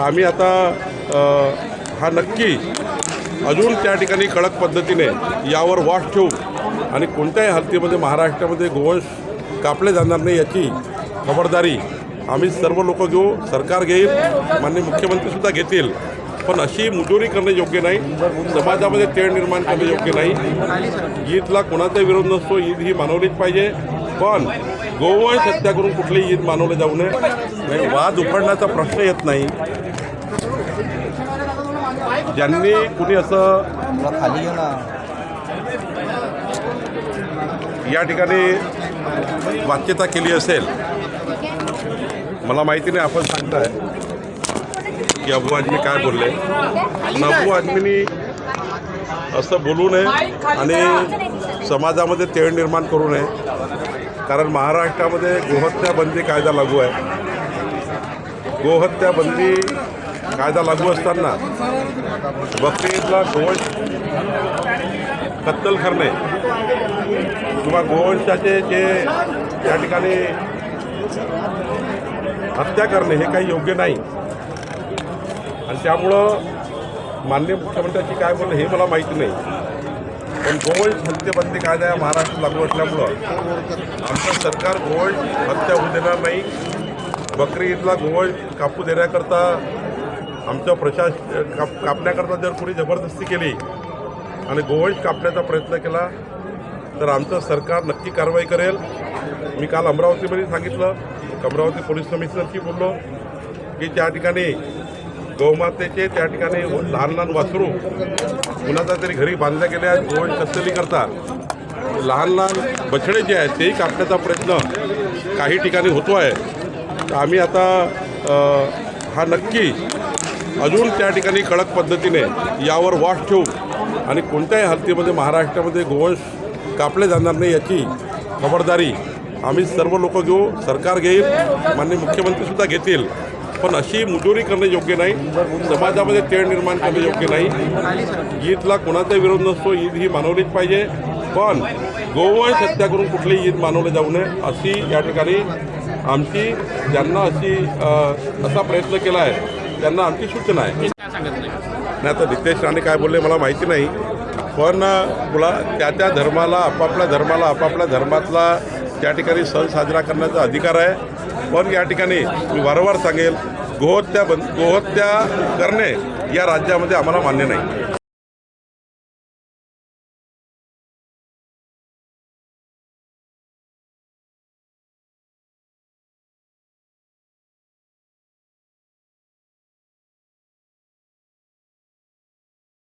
आम्ही आता हा नक्की अजून त्या ठिकाणी कडक पद्धतीने यावर वाट ठेवू आणि कोणत्याही हालतीमध्ये महाराष्ट्रामध्ये गोवंश कापले जाणार नाही याची खबरदारी आम्ही सर्व लोक घेऊ सरकार घेईल माननीय मुख्यमंत्रीसुद्धा घेतील. पण अशी मुजोरी करणे योग्य नाही समाजामध्ये तेढ निर्माण करणे योग्य नाही. ईदला कोणाचा विरोध नसतो ईद ही मानवलीच पाहिजे. पण गोवंश हत्या करून कुठलीही ईद मानवलं जाऊ नये. नाही, वाद उफडण्याचा प्रश्न येत नाही. ज्यांनी कुणी असं खाली या ठिकाणी वाच्यता केली असेल मला माहिती नाही आपण सांगताय की अबू आजमी काय बोलले. पण अबू आजमीनी असं बोलू नये आणि समाजामध्ये तेढ निर्माण करू नये कारण महाराष्ट्रामध्ये गोहत्या बंदी कायदा लागू आहे. गोहत्या बंदी कायदा लागू असताना बकरी ईदला गोवंश कत्तल करणे किंवा गोवंशाचे जे त्या ठिकाणी हत्या करणे हे काही योग्य नाही. आणि त्यामुळं माननीय मुख्यमंत्र्यांची काय बोलणं हे मला माहिती नाही. पण गोवंश हत्येबंदी कायदा या महाराष्ट्रात लागू असल्यामुळं आमचं सरकार गोवंश हत्या होऊ देणार नाही. बकरी ईदला गोवंश कापू देण्याकरता आमचं प्रशास काप कापण्याकरता जर कोणी जबरदस्ती केली आणि गोवंश कापण्याचा प्रयत्न केला तर आमचं सरकार नक्की कारवाई करेल. मी काल अमरावतीमध्ये सांगितलं अमरावती पोलीस कमिशनरशी बोललो की त्या ठिकाणी गौमातेचे त्या ठिकाणी लहान लहान वासरू कुणाचा तरी घरी बांधल्या गेल्या आहेत गोवंश कस्तली करता लहान लहान बछडे जे आहेत तेही कापण्याचा प्रयत्न काही ठिकाणी होतो आहे तर आम्ही आता हा नक्की अजून त्या ठिकाणी कडक पद्धतीने यावर वॉच ठेवू आणि कोणत्याही हालतीमध्ये महाराष्ट्रामध्ये गोवंश कापले जाणार नाही याची खबरदारी आम्ही सर्व लोक घेऊ सरकार घेईल माननीय मुख्यमंत्रीसुद्धा घेतील. पण अशी मुजोरी करणे योग्य नाही समाजामध्ये तेढ निर्माण करणे योग्य नाही. ईदला कोणाचा विरोध नसतो ईद ही मानवलीच पाहिजे. पण गोवंश हत्या करून कुठलीही ईद मानवली जाऊ नये अशी या ठिकाणी आमची ज्यांना अशी असा प्रयत्न केला आहे त्यांना आमची सूचना आहे नाही? आता नितेश राणे काय बोलले मला माहिती नाही. पण तुला त्या त्या धर्माला आपापल्या धर्माला आपापल्या धर्मातला त्या ठिकाणी सण साजरा करण्याचा अधिकार आहे. पण या ठिकाणी मी वारंवार सांगेल गोहत्या बंद गोहत्या करणे या राज्यामध्ये आम्हाला मान्य नाही.